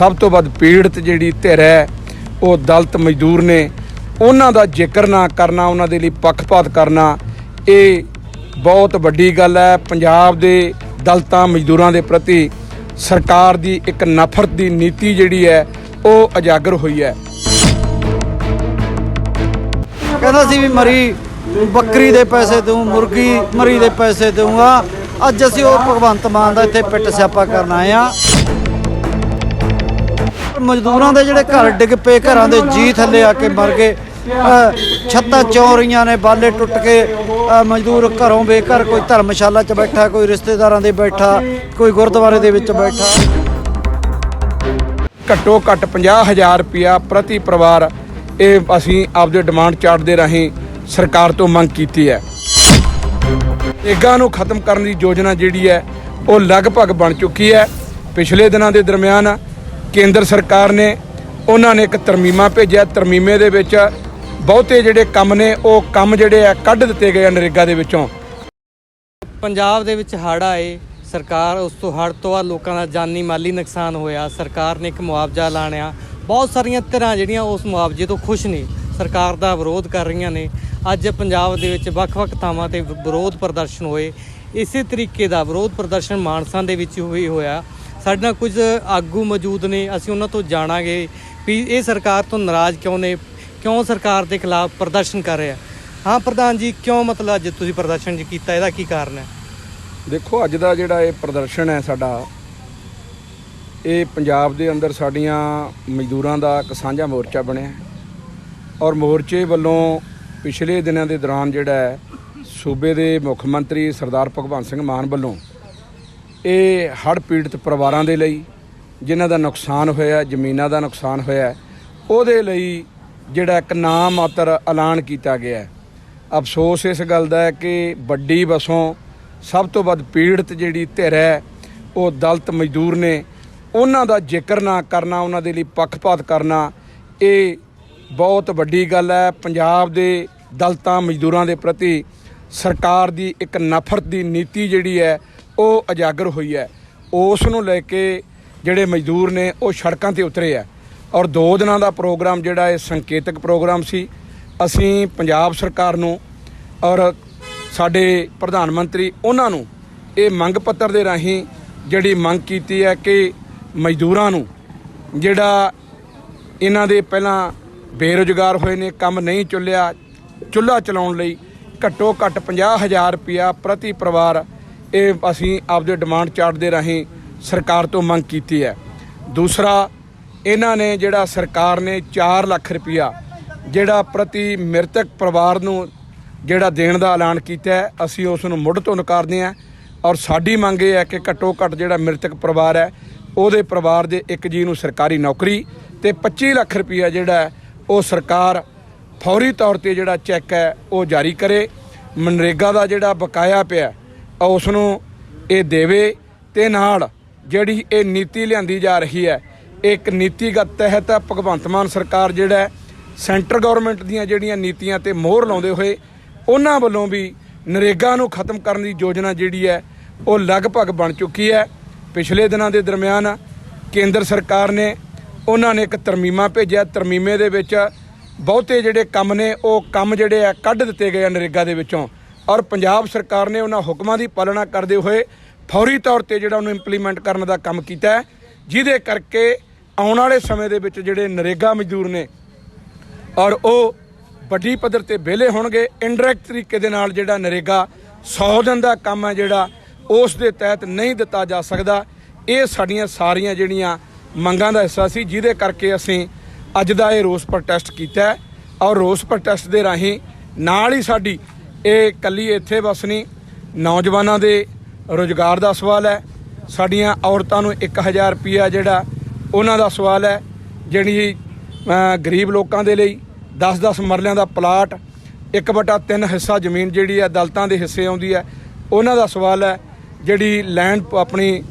ਸਭ ਤੋਂ ਵੱਧ ਪੀੜਤ ਜਿਹੜੀ ਧਿਰ ਹੈ, ਉਹ ਦਲਤ ਮਜ਼ਦੂਰ ਨੇ। ਉਹਨਾਂ ਦਾ ਜ਼ਿਕਰ ਨਾ ਕਰਨਾ, ਉਹਨਾਂ ਦੇ ਲਈ ਪੱਖਪਾਤ ਕਰਨਾ, ਇਹ ਬਹੁਤ ਵੱਡੀ ਗੱਲ ਹੈ। ਪੰਜਾਬ ਦੇ ਦਲਤਾਂ ਮਜ਼ਦੂਰਾਂ ਦੇ ਪ੍ਰਤੀ ਸਰਕਾਰ ਦੀ ਇੱਕ ਨਫ਼ਰਤ ਦੀ ਨੀਤੀ ਜਿਹੜੀ ਹੈ, ਉਹ ਉਜਾਗਰ ਹੋਈ ਹੈ। ਕਹਿੰਦਾ ਸੀ ਵੀ ਮਰੀ, ਬੱਕਰੀ ਦੇ ਪੈਸੇ ਦਊ, ਮੁਰਗੀ ਮਰੀ ਦੇ ਪੈਸੇ ਦਊਂਗਾ। ਅੱਜ ਅਸੀਂ ਉਹ ਭਗਵੰਤ ਮਾਨ ਦਾ ਇੱਥੇ ਪਿੱਟ ਸਿਆਪਾ ਕਰਨ ਆਏ ਆ ਮਜ਼ਦੂਰਾਂ ਦੇ ਜਿਹੜੇ ਘਰ ਡਿੱਗ ਪਏ, ਘਰਾਂ ਦੇ ਜੀ ਥੱਲੇ ਆ ਕੇ ਮਰ ਗਏ। ਛੱਤਾਂ ਚੌਂ ਰਹੀਆਂ ਨੇ, ਬਾਲੇ ਟੁੱਟ ਕੇ ਮਜ਼ਦੂਰ ਘਰੋਂ ਬੇਘਰ ਕੋਈ ਧਰਮਸ਼ਾਲਾ 'ਚ ਬੈਠਾ, ਕੋਈ ਰਿਸ਼ਤੇਦਾਰਾਂ ਦੇ ਬੈਠਾ, ਕੋਈ ਗੁਰਦੁਆਰੇ ਦੇ ਵਿੱਚ ਬੈਠਾ। ਘੱਟੋ ਘੱਟ 50000 ਰੁਪਇਆ ਪ੍ਰਤੀ ਪਰਿਵਾਰ ਇਹ ਅਸੀਂ ਆਪਦੇ ਡਿਮਾਂਡ ਚਾਰਟ ਦੇ ਰਾਹੀਂ ਸਰਕਾਰ ਤੋਂ ਮੰਗ ਕੀਤੀ ਹੈ। ਏਗਾ ਨੂੰ ਖਤਮ ਕਰਨ ਦੀ ਯੋਜਨਾ ਜਿਹੜੀ ਹੈ, ਉਹ ਲਗਭਗ ਬਣ ਚੁੱਕੀ ਹੈ। ਪਿਛਲੇ ਦਿਨਾਂ ਦੇ ਦਰਮਿਆਨ ਕੇਂਦਰ ਸਰਕਾਰ ਨੇ ਉਹਨਾਂ ਨੇ ਇੱਕ ਤਰਮੀਮਾ ਭੇਜਿਆ। ਤਰਮੀਮੇ ਦੇ ਵਿੱਚ ਬਹੁਤੇ ਜਿਹੜੇ ਕੰਮ ਨੇ, ਉਹ ਕੰਮ ਜਿਹੜੇ ਆ, ਕੱਢ ਦਿੱਤੇ ਗਏ ਆ ਨਰੇਗਾ ਦੇ ਵਿੱਚੋਂ। ਪੰਜਾਬ ਦੇ ਵਿੱਚ ਹੜ੍ਹ ਆਏ। ਸਰਕਾਰ ਉਸ ਤੋਂ ਹੜ੍ਹ ਤੋਂ ਬਾਅਦ ਲੋਕਾਂ ਦਾ ਜਾਨੀ ਮਾਲੀ ਨੁਕਸਾਨ ਹੋਇਆ। ਸਰਕਾਰ ਨੇ ਇੱਕ ਮੁਆਵਜ਼ਾ ਲਾਣਿਆ। ਬਹੁਤ ਸਾਰੀਆਂ ਧਿਰਾਂ ਜਿਹੜੀਆਂ ਉਸ ਮੁਆਵਜ਼ੇ ਤੋਂ ਖੁਸ਼ ਨੇ। ਸਰਕਾਰ ਦਾ ਵਿਰੋਧ ਕਰ ਰਹੀਆਂ ਨੇ। ਅੱਜ ਪੰਜਾਬ ਦੇ ਵਿੱਚ ਵੱਖ-ਵੱਖ ਥਾਵਾਂ ਤੇ ਵਿਰੋਧ ਪ੍ਰਦਰਸ਼ਨ ਹੋਏ। ਇਸੇ ਤਰੀਕੇ ਦਾ ਵਿਰੋਧ ਪ੍ਰਦਰਸ਼ਨ ਮਾਨਸਾ ਦੇ ਵਿੱਚ ਹੋਈ ਹੋਇਆ। ਸਾਡੇ ਨਾਲ ਕੁਝ ਆਗੂ ਮੌਜੂਦ ਨੇ, ਅਸੀਂ ਉਹਨਾਂ ਤੋਂ ਜਾਣਾਂਗੇ ਵੀ ਇਹ ਸਰਕਾਰ ਤੋਂ ਨਾਰਾਜ਼ ਕਿਉਂ ਨੇ, ਕਿਉਂ ਸਰਕਾਰ ਦੇ ਖਿਲਾਫ ਪ੍ਰਦਰਸ਼ਨ ਕਰ ਰਿਹਾ। ਹਾਂ ਪ੍ਰਧਾਨ ਜੀ, ਕਿਉਂ ਮਤਲਬ ਅੱਜ ਤੁਸੀਂ ਪ੍ਰਦਰਸ਼ਨ ਜੀ ਕੀਤਾ? ਇਹਦਾ ਕੀ ਕਾਰਨ ਹੈ? ਦੇਖੋ, ਅੱਜ ਦਾ ਜਿਹੜਾ ਇਹ ਪ੍ਰਦਰਸ਼ਨ ਹੈ ਸਾਡਾ, ਇਹ ਪੰਜਾਬ ਦੇ ਅੰਦਰ ਸਾਡੀਆਂ ਮਜ਼ਦੂਰਾਂ ਦਾ ਇੱਕ ਸਾਂਝਾ ਮੋਰਚਾ ਬਣਿਆ। ਔਰ ਮੋਰਚੇ ਵੱਲੋਂ ਪਿਛਲੇ ਦਿਨਾਂ ਦੇ ਦੌਰਾਨ ਜਿਹੜਾ ਸੂਬੇ ਦੇ ਮੁੱਖ ਮੰਤਰੀ ਸਰਦਾਰ ਭਗਵੰਤ ਸਿੰਘ ਮਾਨ ਵੱਲੋਂ ਇਹ ਹੜ੍ਹ ਪੀੜਤ ਪਰਿਵਾਰਾਂ ਦੇ ਲਈ, ਜਿਨ੍ਹਾਂ ਦਾ ਨੁਕਸਾਨ ਹੋਇਆ, ਜ਼ਮੀਨਾਂ ਦਾ ਨੁਕਸਾਨ ਹੋਇਆ, ਉਹਦੇ ਲਈ ਜਿਹੜਾ ਇੱਕ ਨਾਮ ਮਾਤਰ ਐਲਾਨ ਕੀਤਾ ਗਿਆ ਅਫਸੋਸ ਇਸ ਗੱਲ ਦਾ ਹੈ ਕਿ ਵੱਡੀ ਵਸੋਂ ਸਭ ਤੋਂ ਵੱਧ ਪੀੜਤ ਜਿਹੜੀ ਧਿਰ ਹੈ, ਉਹ ਦਲਤ ਮਜ਼ਦੂਰ ਨੇ, ਉਹਨਾਂ ਦਾ ਜ਼ਿਕਰ ਨਾ ਕਰਨਾ, ਉਹਨਾਂ ਦੇ ਲਈ ਪੱਖਪਾਤ ਕਰਨਾ, ਇਹ ਬਹੁਤ ਵੱਡੀ ਗੱਲ ਹੈ। ਪੰਜਾਬ ਦੇ ਦਲਤਾਂ ਮਜ਼ਦੂਰਾਂ ਦੇ ਪ੍ਰਤੀ ਸਰਕਾਰ ਦੀ ਇੱਕ ਨਫ਼ਰਤ ਦੀ ਨੀਤੀ ਜਿਹੜੀ ਹੈ ਉਹ ਉਜਾਗਰ ਹੋਈ ਹੈ। ਉਸ ਨੂੰ ਲੈ ਕੇ ਜਿਹੜੇ ਮਜ਼ਦੂਰ ਨੇ, ਉਹ ਸੜਕਾਂ ਤੇ ਉਤਰੇ ਆ ਔਰ ਦੋ ਦਿਨਾਂ ਦਾ ਪ੍ਰੋਗਰਾਮ ਜਿਹੜਾ ਇਹ ਸੰਕੇਤਕ ਪ੍ਰੋਗਰਾਮ ਸੀ। ਅਸੀਂ ਪੰਜਾਬ ਸਰਕਾਰ ਨੂੰ ਔਰ ਸਾਡੇ ਪ੍ਰਧਾਨ ਮੰਤਰੀ, ਉਹਨਾਂ ਨੂੰ ਇਹ ਮੰਗ ਪੱਤਰ ਦੇ ਰਾਹੀਂ ਜਿਹੜੀ ਮੰਗ ਕੀਤੀ ਹੈ ਕਿ ਮਜ਼ਦੂਰਾਂ ਨੂੰ ਜਿਹੜਾ ਇਹਨਾਂ ਦੇ ਪਹਿਲਾਂ ਬੇਰੁਜ਼ਗਾਰ ਹੋਏ ਨੇ, ਕੰਮ ਨਹੀਂ ਚੁੱਲਿਆ, ਚੁੱਲ੍ਹਾ ਚਲਾਉਣ ਲਈ ਘੱਟੋ ਘੱਟ 50000 ਰੁਪਇਆ ਪ੍ਰਤੀ ਪਰਿਵਾਰ ਇਹ ਅਸੀਂ ਆਪਦੇ ਡਿਮਾਂਡ ਚਾਰਟ ਦੇ ਰਾਹੀਂ ਸਰਕਾਰ ਤੋਂ ਮੰਗ ਕੀਤੀ ਹੈ। ਦੂਸਰਾ, ਇਹਨਾਂ ਨੇ ਜਿਹੜਾ ਸਰਕਾਰ ਨੇ 4 ਲੱਖ ਰੁਪਇਆ ਜਿਹੜਾ ਪ੍ਰਤੀ ਮ੍ਰਿਤਕ ਪਰਿਵਾਰ ਨੂੰ ਜਿਹੜਾ ਦੇਣ ਦਾ ਐਲਾਨ ਕੀਤਾ ਹੈ, ਅਸੀਂ ਉਸ ਨੂੰ ਮੁੱਢ ਤੋਂ ਨਕਾਰਦੇ ਹਾਂ। ਔਰ ਸਾਡੀ ਮੰਗ ਇਹ ਹੈ ਕਿ ਘੱਟੋ ਘੱਟ ਜਿਹੜਾ ਮ੍ਰਿਤਕ ਪਰਿਵਾਰ ਹੈ, ਉਹਦੇ ਪਰਿਵਾਰ ਦੇ ਇੱਕ ਜੀ ਨੂੰ ਸਰਕਾਰੀ ਨੌਕਰੀ ਤੇ 25 ਲੱਖ ਰੁਪਇਆ ਜਿਹੜਾ ਉਹ ਸਰਕਾਰ ਫੌਰੀ ਤੌਰ ਤੇ ਜਿਹੜਾ ਚੈੱਕ ਹੈ, ਉਹ ਜਾਰੀ ਕਰੇ। ਮਨਰੇਗਾ ਦਾ ਜਿਹੜਾ ਬਕਾਇਆ ਪਿਆ ਉਸ ਨੂੰ ਇਹ ਦੇਵੇ ਤੇ ਨਾਲ ਜਿਹੜੀ ਇਹ ਨੀਤੀ ਲਿਆਂਦੀ ਜਾ ਰਹੀ ਹੈ ਇੱਕ ਨੀਤੀਗਤ ਤਹਿਤ ਭਗਵੰਤ ਮਾਨ ਸਰਕਾਰ ਜਿਹੜਾ ਸੈਂਟਰ ਗਵਰਨਮੈਂਟ ਦੀਆਂ ਜਿਹੜੀਆਂ ਨੀਤੀਆਂ ਤੇ ਮੋਹਰ ਲਾਉਂਦੇ ਹੋਏ ਉਹਨਾਂ ਵੱਲੋਂ ਵੀ ਨਰੇਗਾ ਨੂੰ ਖਤਮ ਕਰਨ ਦੀ ਯੋਜਨਾ ਜਿਹੜੀ ਹੈ, ਉਹ ਲਗਭਗ ਬਣ ਚੁੱਕੀ ਹੈ। ਪਿਛਲੇ ਦਿਨਾਂ ਦੇ ਦਰਮਿਆਨ ਕੇਂਦਰ ਸਰਕਾਰ ਨੇ ਉਹਨਾਂ ਨੇ ਇੱਕ ਤਰਮੀਮਾ ਭੇਜਿਆ। ਤਰਮੀਮੇ ਦੇ ਵਿੱਚ ਬਹੁਤੇ ਜਿਹੜੇ ਕੰਮ ਨੇ, ਉਹ ਕੰਮ ਜਿਹੜੇ ਆ, ਕੱਢ ਦਿੱਤੇ ਗਏ ਆ ਨਰੇਗਾ ਦੇ ਵਿੱਚੋਂ। ਔਰ ਪੰਜਾਬ ਸਰਕਾਰ ਨੇ ਉਹਨਾਂ ਹੁਕਮਾਂ ਦੀ ਪਾਲਣਾ ਕਰਦੇ ਹੋਏ ਫੌਰੀ ਤੌਰ ਤੇ ਜਿਹੜਾ ਉਹਨੂੰ ਇੰਪਲੀਮੈਂਟ ਕਰਨ ਦਾ ਕੰਮ ਕੀਤਾ ਹੈ, ਜਿਹਦੇ ਕਰਕੇ ਆਉਣ ਵਾਲੇ ਸਮੇਂ ਦੇ ਵਿੱਚ ਜਿਹੜੇ ਨਰੇਗਾ ਮਜ਼ਦੂਰ ਨੇ ਔਰ ਉਹ ਵੱਡੀ ਪੱਧਰ ਤੇ ਵਿਹਲੇ ਹੋਣਗੇ ਇਨਡਾਇਰੈਕਟ ਤਰੀਕੇ ਦੇ ਨਾਲ ਜਿਹੜਾ ਨਰੇਗਾ 100 ਦਿਨ ਦਾ ਕੰਮ ਹੈ ਜਿਹੜਾ, ਉਸ ਦੇ ਤਹਿਤ ਨਹੀਂ ਦਿੱਤਾ ਜਾ ਸਕਦਾ। ਇਹ ਸਾਡੀਆਂ ਸਾਰੀਆਂ ਜਿਹੜੀਆਂ ਮੰਗਾਂ ਦਾ ਹਿੱਸਾ ਸੀ, ਜਿਹਦੇ ਕਰਕੇ ਅਸੀਂ ਅੱਜ ਦਾ ਇਹ ਰੋਸ ਪ੍ਰੋਟੈਸਟ ਕੀਤਾ ਔਰ ਰੋਸ ਪ੍ਰੋਟੈਸਟ ਦੇ ਰਾਹੀਂ ਨਾਲ ਹੀ ਸਾਡੀ ਇਹ ਕੱਲੀ ਇੱਥੇ ਬਸ ਨਹੀਂ ਨੌਜਵਾਨਾਂ ਦੇ ਰੋਜ਼ਗਾਰ ਦਾ ਸਵਾਲ ਹੈ। ਸਾਡੀਆਂ ਔਰਤਾਂ ਨੂੰ 1000 ਰੁਪਿਆ ਜਿਹੜਾ ਉਹਨਾਂ ਦਾ ਸਵਾਲ ਹੈ। ਜਿਹੜੀ ਗਰੀਬ ਲੋਕਾਂ ਦੇ ਲਈ 10-10 ਮਰਲਿਆਂ ਦਾ ਪਲਾਟ 1/3 ਹਿੱਸਾ ਜ਼ਮੀਨ ਜਿਹੜੀ ਹੈ ਦਲਤਾਂ ਦੇ ਹਿੱਸੇ ਆਉਂਦੀ ਹੈ। ਉਹਨਾਂ ਦਾ ਸਵਾਲ ਹੈ ਜਿਹੜੀ ਲੈਂਡ ਆਪਣੀ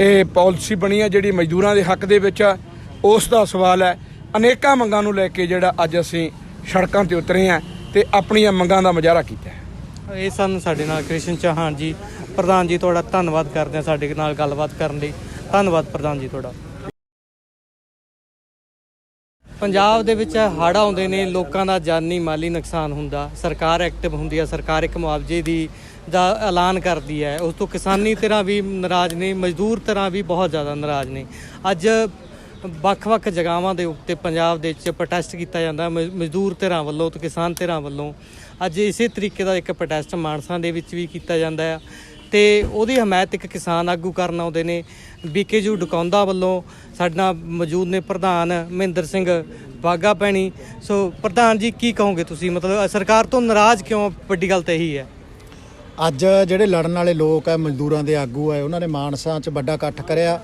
ਇਹ ਪਾਲਿਸੀ ਬਣੀ ਹੈ ਜਿਹੜੀ ਮਜ਼ਦੂਰਾਂ ਦੇ ਹੱਕ ਦੇ ਵਿੱਚ ਆ, ਉਸ ਦਾ ਸਵਾਲ ਹੈ। ਅਨੇਕਾਂ ਮੰਗਾਂ ਨੂੰ ਲੈ ਕੇ ਜਿਹੜਾ ਅੱਜ ਅਸੀਂ ਸੜਕਾਂ ਤੇ ਉਤਰੇ ਹਾਂ। ਤੇ ਆਪਣੀਆਂ ਮੰਗਾਂ ਦਾ ਮੁਜ਼ਾਹਰਾ ਕੀਤਾ ਹੈ। ਇਹ ਸਨ ਸਾਡੇ ਨਾਲ ਕ੍ਰਿਸ਼ਨ ਚੌਹਾਨ ਜੀ, ਪ੍ਰਧਾਨ ਜੀ ਤੁਹਾਡਾ ਧੰਨਵਾਦ ਕਰਦੇ ਹਾਂ ਸਾਡੇ ਨਾਲ ਗੱਲਬਾਤ ਕਰਨ ਲਈ। ਧੰਨਵਾਦ ਪ੍ਰਧਾਨ ਜੀ ਤੁਹਾਡਾ। ਪੰਜਾਬ ਦੇ ਵਿੱਚ ਹੜ੍ਹ ਆਉਂਦੇ ਨੇ, ਲੋਕਾਂ ਦਾ ਜਾਨੀ ਮਾਲੀ ਨੁਕਸਾਨ ਹੁੰਦਾ, ਸਰਕਾਰ ਐਕਟਿਵ ਹੁੰਦੀ ਹੈ ਸਰਕਾਰ ਇੱਕ ਮੁਆਵਜ਼ੇ ਦੀ ਦਾ ਐਲਾਨ ਕਰਦੀ ਹੈ। ਉਸ ਤੋਂ ਕਿਸਾਨੀ ਤਰ੍ਹਾਂ ਵੀ ਨਾਰਾਜ਼ ਨੇ, ਮਜ਼ਦੂਰ ਤਰ੍ਹਾਂ ਵੀ ਬਹੁਤ ਜ਼ਿਆਦਾ ਨਾਰਾਜ਼ ਨੇ। ਅੱਜ ਵੱਖ-ਵੱਖ ਜਗ੍ਹਾਵਾਂ ਦੇ ਉੱਤੇ ਪੰਜਾਬ ਦੇ ਵਿੱਚ ਪ੍ਰੋਟੈਸਟ ਕੀਤਾ ਜਾਂਦਾ। ਮ- ਮਜ਼ਦੂਰ ਧਿਰਾਂ ਵੱਲੋਂ ਤੇ ਕਿਸਾਨ ਧਿਰਾਂ ਵੱਲੋਂ ਅੱਜ ਇਸੇ ਤਰੀਕੇ ਦਾ ਇੱਕ ਪ੍ਰੋਟੈਸਟ ਮਾਨਸਾ ਦੇ ਵਿੱਚ ਵੀ ਕੀਤਾ ਜਾਂਦਾ ਆ ਤੇ ਉਹਦੀ ਹਮਾਇਤ ਇੱਕ ਕਿਸਾਨ ਆਗੂ ਕਰਨ ਆਉਂਦੇ ਨੇ। ਬੀਕੇਯੂ ਡਕੌਂਦਾ ਵੱਲੋਂ ਸਾਡਾ ਮੌਜੂਦ ਨੇ ਪ੍ਰਧਾਨ ਮਹਿੰਦਰ ਸਿੰਘ ਬਾਗਾ ਪੈਣੀ। ਸੋ ਪ੍ਰਧਾਨ ਜੀ, ਕੀ ਕਹੋਗੇ ਤੁਸੀਂ? ਮਤਲਬ ਸਰਕਾਰ ਤੋਂ ਨਾਰਾਜ਼ ਕਿਉਂ? ਵੱਡੀ ਗੱਲ ਤਾਂ ਇਹੀ ਹੈ। ਅੱਜ ਜਿਹੜੇ ਲੜਨ ਵਾਲੇ ਲੋਕ ਆ ਮਜ਼ਦੂਰਾਂ ਦੇ ਆਗੂ ਆ ਉਹਨਾਂ ਨੇ ਮਾਨਸਾ 'ਚ ਵੱਡਾ ਇਕੱਠ ਕਰਿਆ।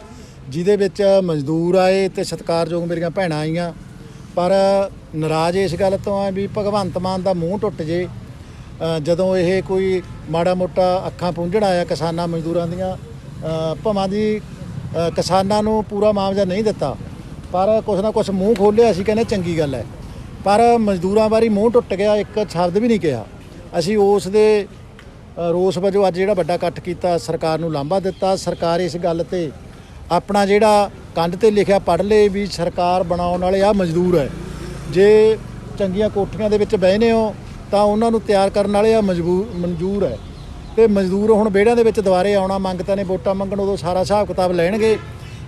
ਜਿਹਦੇ ਵਿੱਚ ਮਜ਼ਦੂਰ ਆਏ ਤੇ ਸਤਿਕਾਰਯੋਗ ਮੇਰੀਆਂ ਭੈਣਾਂ ਆਈਆਂ। ਪਰ ਨਾਰਾਜ਼ ਇਸ ਗੱਲ ਤੋਂ ਆ ਵੀ ਭਗਵੰਤ ਮਾਨ ਦਾ ਮੂੰਹ ਟੁੱਟ ਜੇ। ਜਦੋਂ ਇਹ ਕੋਈ ਮਾੜਾ ਮੋਟਾ ਅੱਖਾਂ ਪੂੰਝਣ ਆਇਆ ਕਿਸਾਨਾਂ ਮਜ਼ਦੂਰਾਂ ਦੀਆਂ ਅ, ਭਵਾਂ ਦੀ ਕਿਸਾਨਾਂ ਨੂੰ ਪੂਰਾ ਮੁਆਵਜ਼ਾ ਨਹੀਂ ਦਿੱਤਾ। ਪਰ ਕੁਛ ਨਾ ਕੁਛ ਮੂੰਹ ਖੋਲਿਆ ਅਸੀਂ ਕਹਿੰਦੇ ਚੰਗੀ ਗੱਲ ਹੈ। ਪਰ ਮਜ਼ਦੂਰਾਂ ਬਾਰੇ ਮੂੰਹ ਟੁੱਟ ਗਿਆ ਇੱਕ ਸ਼ਬਦ ਵੀ ਨਹੀਂ ਕਿਹਾ। ਅਸੀਂ ਉਸ ਦੇ ਰੋਸ ਵਜੋਂ ਅੱਜ ਜਿਹੜਾ ਵੱਡਾ ਇਕੱਠ ਕੀਤਾ ਸਰਕਾਰ ਨੂੰ ਲਾਂਭਾ ਦਿੱਤਾ। ਸਰਕਾਰ ਇਸ ਗੱਲ ਤੇ ਆਪਣਾ ਜਿਹੜਾ ਕੰਧ ਤੇ ਲਿਖਿਆ ਪੜ੍ਹ ਲੇ ਵੀ ਸਰਕਾਰ ਬਣਾਉਣ ਵਾਲੇ ਆ ਮਜ਼ਦੂਰ ਹੈ। ਜੇ ਚੰਗੀਆਂ ਕੋਠੀਆਂ ਦੇ ਵਿੱਚ ਬਹਿਨੇ ਹੋ, ਤਾਂ ਉਹਨਾਂ ਨੂੰ ਤਿਆਰ ਕਰਨ ਵਾਲੇ ਆ ਮਜਬੂਰ ਮਨਜ਼ੂਰ ਹੈ। ਤੇ ਮਜ਼ਦੂਰ ਹੁਣ ਵਿਹੜਿਆਂ ਦੇ ਵਿੱਚ ਦੁਬਾਰੇ ਆਉਣਾ ਮੰਗਤਾ ਨੇ, ਵੋਟਾਂ ਮੰਗਣ ਉਦੋਂ ਸਾਰਾ ਹਿਸਾਬ ਕਿਤਾਬ ਲੈਣਗੇ।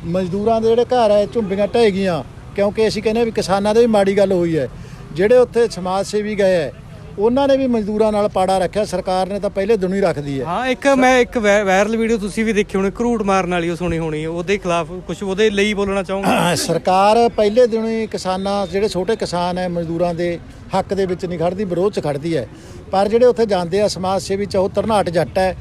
ਮਜ਼ਦੂਰਾਂ ਦੇ ਜਿਹੜੇ ਘਰ ਹੈ ਝੁੰਬੀਆਂ ਢਹਿ ਗਈਆਂ, ਕਿਉਂਕਿ ਅਸੀਂ ਕਹਿੰਦੇ ਹਾਂ ਵੀ ਕਿਸਾਨਾਂ ਦੇ ਵੀ ਮਾੜੀ ਗੱਲ ਹੋਈ ਹੈ। ਜਿਹੜੇ ਉੱਥੇ ਸਮਾਜ ਸੇਵੀ ਗਏ ਹੈ ਉਹਨਾਂ ਨੇ ਵੀ ਮਜ਼ਦੂਰਾਂ ਨਾਲ ਪਾੜਾ ਰੱਖਿਆ ਸਰਕਾਰ ਨੇ ਤਾਂ ਪਹਿਲੇ ਦਿਨ ਹੀ ਰੱਖਦੀ ਹੈ। ਹਾਂ ਇੱਕ ਮੈਂ ਇੱਕ ਵਾਇ- ਵਾਇਰਲ ਵੀਡੀਓ ਤੁਸੀਂ ਵੀ ਦੇਖੀ ਹੋਣੀ ਕਰੂਟ ਮਾਰਨ ਵਾਲੀ ਉਹ ਸੁਣੀ ਹੋਣੀ ਉਹਦੇ ਖਿਲਾਫ ਕੁਝ ਉਹਦੇ ਲਈ ਬੋਲਣਾ ਚਾਹੋਗੇ? ਸਰਕਾਰ ਪਹਿਲੇ ਦਿਨੋਂ ਹੀ ਕਿਸਾਨਾਂ ਜਿਹੜੇ ਛੋਟੇ ਕਿਸਾਨ ਹੈ ਮਜ਼ਦੂਰਾਂ ਦੇ ਹੱਕ ਦੇ ਵਿੱਚ ਨਹੀਂ ਖੜਦੀ ਵਿਰੋਧ 'ਚ ਖੜਦੀ ਹੈ। ਪਰ ਜਿਹੜੇ ਉੱਥੇ ਜਾਂਦੇ ਆ ਸਮਾਜ ਸੇਵੀ ਚਾਹੋ ਤਰਨਾਟ ਜੱਟ ਹੈ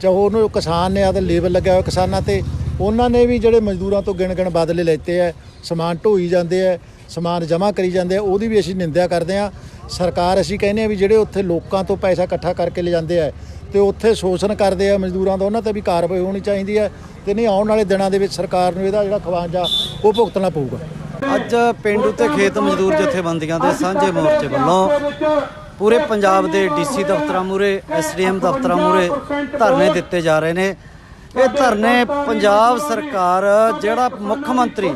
ਚਾਹੋ ਉਹਨੂੰ ਕਿਸਾਨ ਨੇ ਆਦੇ ਲੇਬਲ ਲੱਗਿਆ ਹੋਇਆ ਕਿਸਾਨਾਂ ਤੇ ਉਹਨਾਂ ਨੇ ਵੀ ਜਿਹੜੇ ਮਜ਼ਦੂਰਾਂ ਤੋਂ ਗਿਣ ਗਿਣ ਬਦਲੇ ਲੈਤੇ ਹੈ ਸਮਾਨ ਢੋਈ ਜਾਂਦੇ ਹੈ ਸਮਾਨ ਜਮ੍ਹਾਂ ਕਰੀ ਜਾਂਦੇ ਆ ਉਹਦੀ ਵੀ ਅਸੀਂ ਨਿੰਦਿਆ ਕਰਦੇ ਆ ਸਰਕਾਰ ਅਸੀਂ ਕਹਿੰਦੇ ਆ ਵੀ ਜਿਹੜੇ ਉੱਥੇ ਲੋਕਾਂ ਤੋਂ ਪੈਸਾ ਇਕੱਠਾ ਕਰਕੇ ਲੈ ਜਾਂਦੇ ਆ ਤੇ ਉੱਥੇ ਸ਼ੋਸ਼ਣ ਕਰਦੇ ਆ ਮਜ਼ਦੂਰਾਂ ਦਾ, ਉਹਨਾਂ ਤੇ ਵੀ ਕਾਰਵਾਈ ਹੋਣੀ ਚਾਹੀਦੀ ਹੈ ਤੇ ਨਹੀਂ ਆਉਣ ਵਾਲੇ ਦਿਨਾਂ ਦੇ ਵਿੱਚ ਸਰਕਾਰ ਨੂੰ ਇਹਦਾ ਜਿਹੜਾ ਖਵਾਂਜਾ ਉਹ ਭੁਗਤਣਾ ਪਊਗਾ। ਅੱਜ ਪਿੰਡ ਤੇ ਖੇਤ ਮਜ਼ਦੂਰ ਜਥੇਬੰਦੀਆਂ ਦੇ ਸਾਂਝੇ ਮੋਰਚੇ ਵੱਲੋਂ ਪੂਰੇ ਪੰਜਾਬ ਦੇ ਡੀਸੀ ਦਫ਼ਤਰਾਂ ਮੂਰੇ ਐਸਡੀਐਮ ਦਫ਼ਤਰਾਂ ਮੂਰੇ ਧਰਨੇ ਦਿੱਤੇ ਜਾ ਰਹੇ ਨੇ। ਇਹ ਧਰਨੇ ਪੰਜਾਬ ਸਰਕਾਰ, ਜਿਹੜਾ ਮੁੱਖ ਮੰਤਰੀ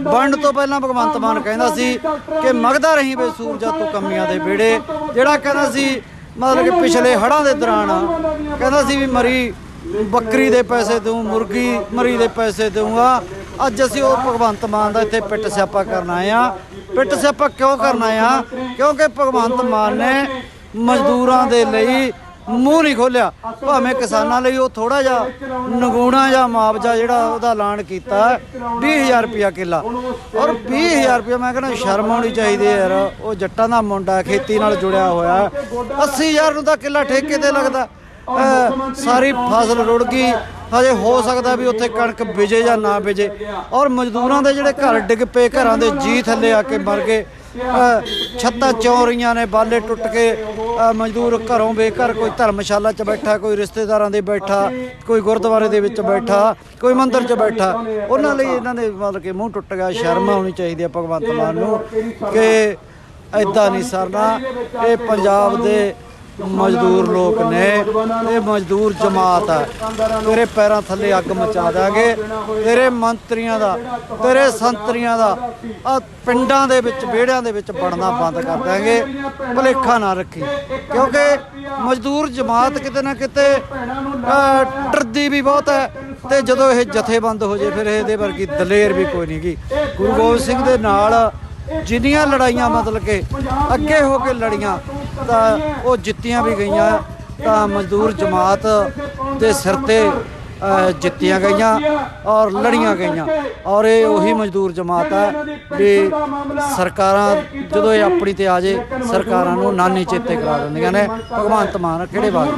ਬਣਨ ਤੋਂ ਪਹਿਲਾਂ ਭਗਵੰਤ ਮਾਨ ਕਹਿੰਦਾ ਸੀ ਕਿ ਮਗਦਾ ਰਹੀ ਵੇ ਸੂਰਜਾ ਤੋਂ ਕਮੀਆਂ ਦੇ ਵਿੜੇ ਜਿਹੜਾ ਕਹਿੰਦਾ ਸੀ, ਮਤਲਬ ਕਿ ਪਿਛਲੇ ਹੜ੍ਹਾਂ ਦੇ ਦੌਰਾਨ ਕਹਿੰਦਾ ਸੀ ਵੀ ਮਰੀ ਬੱਕਰੀ ਦੇ ਪੈਸੇ ਦਊ, ਮੁਰਗੀ ਮਰੀ ਦੇ ਪੈਸੇ ਦਊਂਗਾ। ਅੱਜ ਅਸੀਂ ਉਹ ਭਗਵੰਤ ਮਾਨ ਦਾ ਇੱਥੇ ਪਿੱਟ ਸਿਆਪਾ ਕਰਨ ਆਏ ਆ ਪਿੱਟ ਸਿਆਪਾ ਕਿਉਂ ਕਰਨ ਆਏ ਆ ਕਿਉਂਕਿ ਭਗਵੰਤ ਮਾਨ ਨੇ ਮਜ਼ਦੂਰਾਂ ਦੇ ਲਈ ਮੂੰਹ ਨਹੀਂ ਖੋਲਿਆ। ਭਾਵੇਂ ਕਿਸਾਨਾਂ ਲਈ ਉਹ ਥੋੜਾ ਜਿਹਾ ਨਗੂਣਾ ਜਿਹਾ ਮੁਆਵਜ਼ਾ ਜਿਹੜਾ ਉਹਦਾ ਐਲਾਨ ਕੀਤਾ 20000 ਰੁਪਿਆ ਕਿੱਲਾ। ਔਰ 20000 ਰੁਪਿਆ ਮੈਂ ਕਹਿੰਦਾ ਸ਼ਰਮ ਆਉਣੀ ਚਾਹੀਦੀ ਯਾਰ। ਉਹ ਜੱਟਾਂ ਦਾ ਮੁੰਡਾ ਖੇਤੀ ਨਾਲ ਜੁੜਿਆ ਹੋਇਆ 80000 ਨੂੰ ਤਾਂ ਕਿੱਲਾ ਠੇਕੇ ਤੇ ਲੱਗਦਾ। ਸਾਰੀ ਫਸਲ ਰੁੜ ਗਈ। ਹਜੇ ਹੋ ਸਕਦਾ ਵੀ ਉੱਥੇ ਕਣਕ ਵਿਜੇ ਜਾਂ ਨਾ ਵਿਜੇ ਔਰ ਮਜ਼ਦੂਰਾਂ ਦੇ ਜਿਹੜੇ ਘਰ ਡਿੱਗ ਪਏ, ਘਰਾਂ ਦੇ ਜੀ ਥੱਲੇ ਆ ਕੇ ਮਰ ਗਏ। ਛੱਤਾਂ ਚੌਂ ਰਹੀਆਂ ਨੇ, ਬਾਲੇ ਟੁੱਟ ਕੇ ਮਜ਼ਦੂਰ ਘਰੋਂ ਬੇਘਰ ਕੋਈ ਧਰਮਸ਼ਾਲਾ 'ਚ ਬੈਠਾ, ਕੋਈ ਰਿਸ਼ਤੇਦਾਰਾਂ ਦੇ ਬੈਠਾ, ਕੋਈ ਗੁਰਦੁਆਰੇ ਦੇ ਵਿੱਚ ਬੈਠਾ, ਕੋਈ ਮੰਦਿਰ 'ਚ ਬੈਠਾ। ਉਹਨਾਂ ਲਈ ਇਹਨਾਂ ਦੇ ਮਤਲਬ ਕਿ ਮੂੰਹ ਟੁੱਟ ਗਿਆ, ਸ਼ਰਮ ਆਉਣੀ ਚਾਹੀਦੀ ਹੈ ਭਗਵੰਤ ਮਾਨ ਨੂੰ ਕਿ ਐਦਾਂ ਨਹੀਂ ਸਰਨਾ। ਇਹ ਪੰਜਾਬ ਦੇ ਮਜ਼ਦੂਰ ਲੋਕ ਨੇ। ਇਹ ਮਜ਼ਦੂਰ ਜਮਾਤ ਹੈ ਤੇਰੇ ਪੈਰਾਂ ਥੱਲੇ ਅੱਗ ਮਚਾ ਦਾਂਗੇ ਤੇਰੇ ਮੰਤਰੀਆਂ ਦਾ ਤੇਰੇ ਸੰਤਰੀਆਂ ਦਾ ਆ ਪਿੰਡਾਂ ਦੇ ਵਿੱਚ ਵਿਹੜਿਆਂ ਦੇ ਵਿੱਚ ਵੜਨਾ ਬੰਦ ਕਰ ਦਾਂਗੇ ਭੁਲੇਖਾ ਨਾ ਰੱਖੀ। ਕਿਉਂਕਿ ਮਜ਼ਦੂਰ ਜਮਾਤ ਕਿਤੇ ਨਾ ਕਿਤੇ ਅਹ, ਵੀ ਬਹੁਤ ਹੈ ਤੇ ਜਦੋਂ ਇਹ ਜਥੇਬੰਦ ਹੋ ਜੇ ਫਿਰ ਇਹਦੇ ਵਰਗੀ ਦਲੇਰ ਵੀ ਕੋਈ ਨਹੀਂ ਗੀ ਗੁਰੂ ਗੋਬਿੰਦ ਸਿੰਘ ਦੇ ਨਾਲ ਜਿੰਨੀਆਂ ਲੜਾਈਆਂ ਮਤਲਬ ਕਿ ਅੱਗੇ ਹੋ ਕੇ ਲੜੀਆਂ ਤਾਂ ਉਹ ਜਿੱਤੀਆਂ ਵੀ ਗਈਆਂ, ਤਾਂ ਮਜ਼ਦੂਰ ਜਮਾਤ ਦੇ ਸਿਰ ਤੇ ਜਿੱਤੀਆਂ ਗਈਆਂ ਔਰ ਲੜੀਆਂ ਗਈਆਂ। ਔਰ ਇਹ ਉਹੀ ਮਜ਼ਦੂਰ ਜਮਾਤ ਹੈ ਵੀ ਸਰਕਾਰਾਂ, ਜਦੋਂ ਇਹ ਆਪਣੀ ਤੇ ਆ ਜੇ ਸਰਕਾਰਾਂ ਨੂੰ ਨਾਨੀ ਚੇਤੇ ਕਰਾ ਦਿੰਦੀਆਂ ਨੇ। ਭਗਵੰਤ ਮਾਨ ਕਿਹੜੇ ਬਾਗ